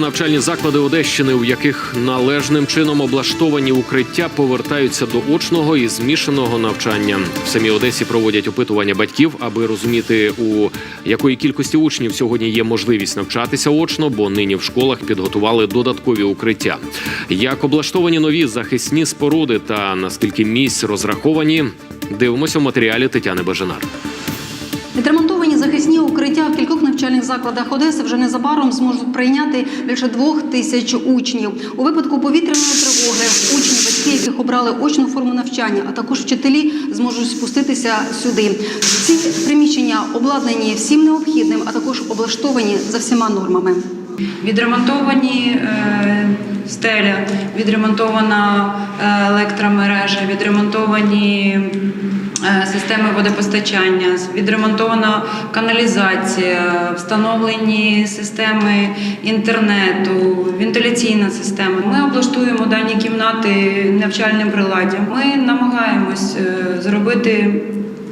Навчальні заклади Одещини, у яких належним чином облаштовані укриття, повертаються до очного і змішаного навчання. В самій Одесі проводять опитування батьків, аби розуміти, у якої кількості учнів сьогодні є можливість навчатися очно, бо нині в школах підготували додаткові укриття. Як облаштовані нові захисні споруди та наскільки місць розраховані, дивимося в матеріалі Тетяни Бажанар. Відремонтовані захисні укриття в кількох закладах Одеси вже незабаром зможуть прийняти більше двох тисяч учнів. У випадку повітряної тривоги учні, батьки, яких обрали очну форму навчання, а також вчителі зможуть спуститися сюди. Ці приміщення обладнані всім необхідним, а також облаштовані за всіма нормами. Відремонтовані е, стеля, відремонтована е, електромережа, відремонтовані е, системи водопостачання, відремонтована каналізація, встановлені системи інтернету, вентиляційна система. Ми облаштуємо дані кімнати навчальним приладдям. Ми намагаємось зробити.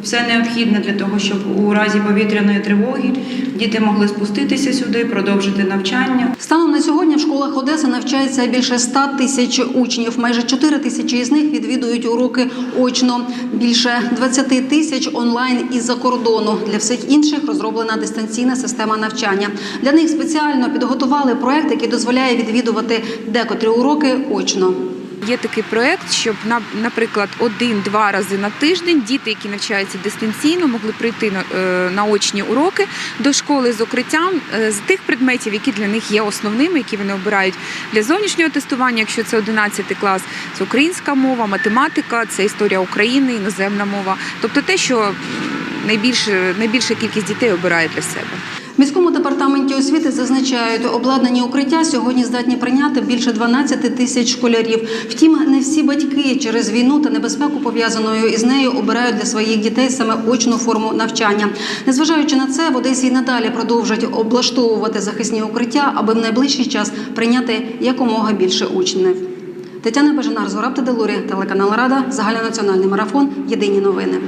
Все необхідне для того, щоб у разі повітряної тривоги діти могли спуститися сюди, продовжити навчання. Станом на сьогодні в школах Одеси навчається більше 100 тисяч учнів. Майже 4 тисячі із них відвідують уроки очно. Більше 20 тисяч онлайн із-за кордону. Для всіх інших розроблена дистанційна система навчання. Для них спеціально підготували проект, який дозволяє відвідувати декотрі уроки очно. Є такий проект, щоб на- наприклад один-два рази на тиждень діти, які навчаються дистанційно, могли прийти на, е, очні уроки до школи з укриттям е, з тих предметів, які для них є основними, які вони обирають для зовнішнього тестування. Якщо це 11 клас, це українська мова, математика, це історія України, іноземна мова. Тобто те, що найбільше найбільша кількість дітей обирає для себе. Міському департаменті освіти зазначають, обладнані укриття сьогодні здатні прийняти більше 12 тисяч школярів. Втім, не всі батьки через війну та небезпеку пов'язаною із нею обирають для своїх дітей саме очну форму навчання. Незважаючи на це, в Одесі й надалі продовжать облаштовувати захисні укриття, аби в найближчий час прийняти якомога більше учнів. Тетяна Бежанар, Зораб Теделурі, телеканал Рада, загальнонаціональний марафон. Єдині новини.